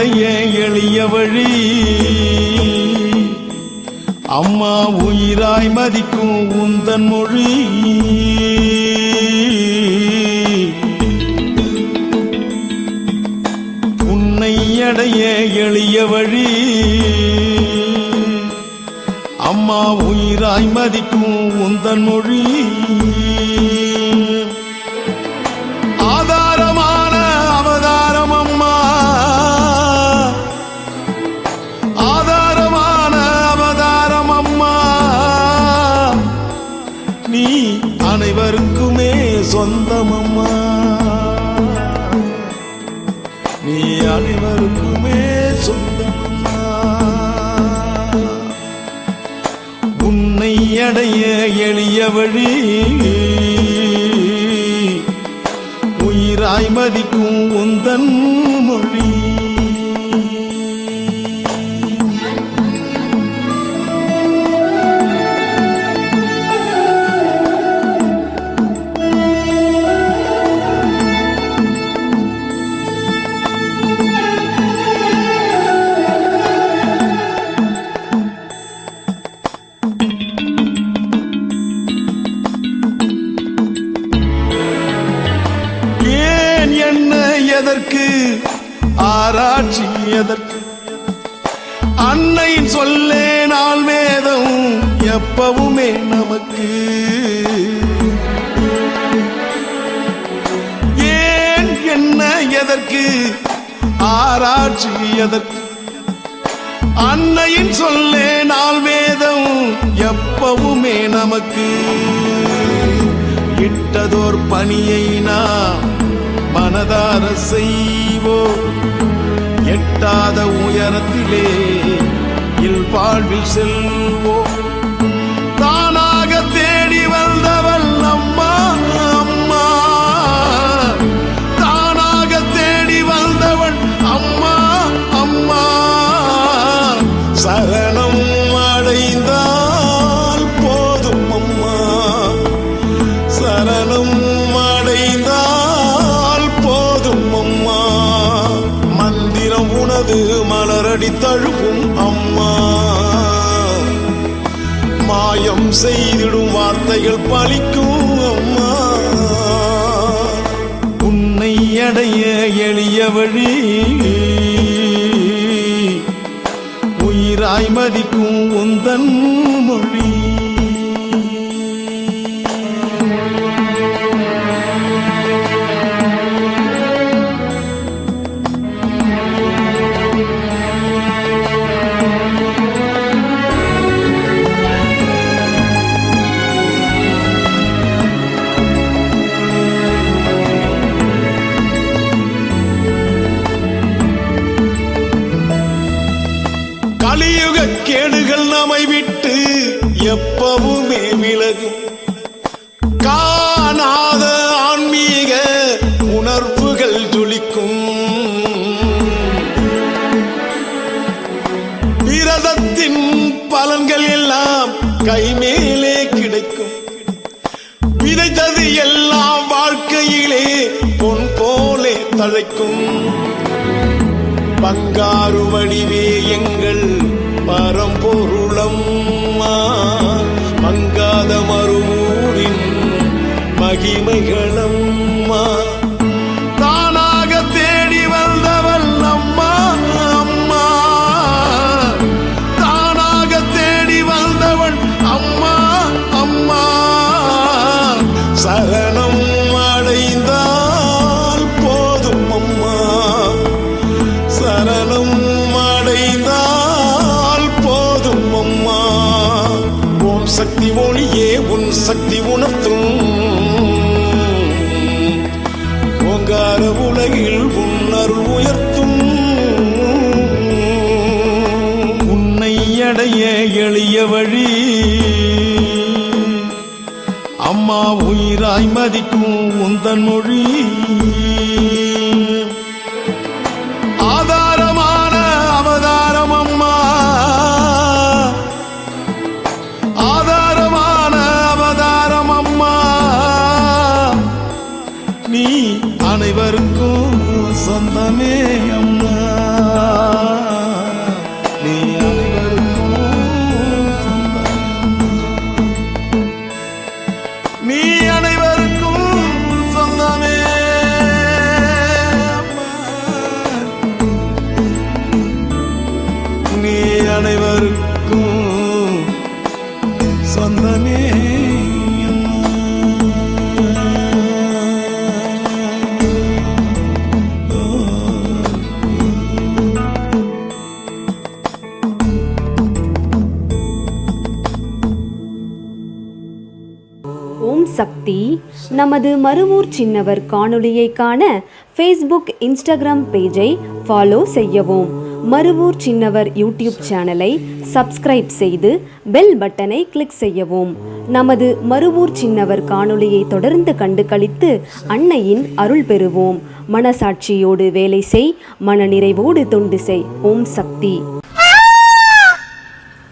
அடைய எளிய வழி. அம்மா உயிராய் மதிக்கும் உந்தன் மொழி. உன்னை அடைய எளிய வழி. அம்மா உயிராய் மதிக்கும் உந்தன் மொழி. எளிய வழி. உயிராய் மதிக்கும் உந்தன் மொழி. ஆராய்ச்சி எதற்கு அன்னையின் சொல்லே நாள் வேதம் எப்பவுமே நமக்கு. ஏன் என்ன எதற்கு? ஆராய்ச்சி எதற்கு அன்னையின் சொல்லே நாள் வேதம் எப்பவுமே நமக்கு. இட்டதோர் பணியை நாம் மனதார செய்வோம். எட்டாத உயரத்திலே இல் வாழ்வில் செல்வோம். மலரடி தழுவும் அம்மா. மாயம் செய்திடும் வார்த்தைகள் பலிக்கும் அம்மா. உன்னை அடைய எளிய வழி. உயிராய் மதிக்கும் உந்தன் மொழி. காணாத ஆன்மீக உணர்வுகள் ஜொலிக்கும் விரதத்தின் பலன்கள் எல்லாம் கைமேலே கிடைக்கும். விதைத்தது எல்லாம் வாழ்க்கையிலே பொன் போலே தழைக்கும். பங்காரு வடிவே எங்க அருள் உயர்த்தும். உன்னை அடைய எளிய வழி. அம்மா உயிராய் மதிக்கும் உந்தன் மொழி. ஆதாரமான அவதாரம் அம்மா. ஆதாரமான அவதாரம் அம்மா. நீ அனைவருக்கும் சொந்தமே அம்மா. நீ நீ அனைவருக்கும் சொந்தமே நீ அனைவருக்கும் நமது மறுவூர் சின்னவர் காணொளியை காண ஃபேஸ்புக் இன்ஸ்டாகிராம் பேஜை ஃபாலோ செய்யவும். மறுவூர் சின்னவர் யூடியூப் சேனலை சப்ஸ்கிரைப் செய்து பெல் பட்டனை கிளிக் செய்யவும். நமது மறுவூர் சின்னவர் காணொளியை தொடர்ந்து கண்டு கழித்து அன்னையின் அருள் பெறுவோம். மனசாட்சியோடு வேலை செய் மனநிறைவோடு தொண்டு செய். ஓம் சக்தி.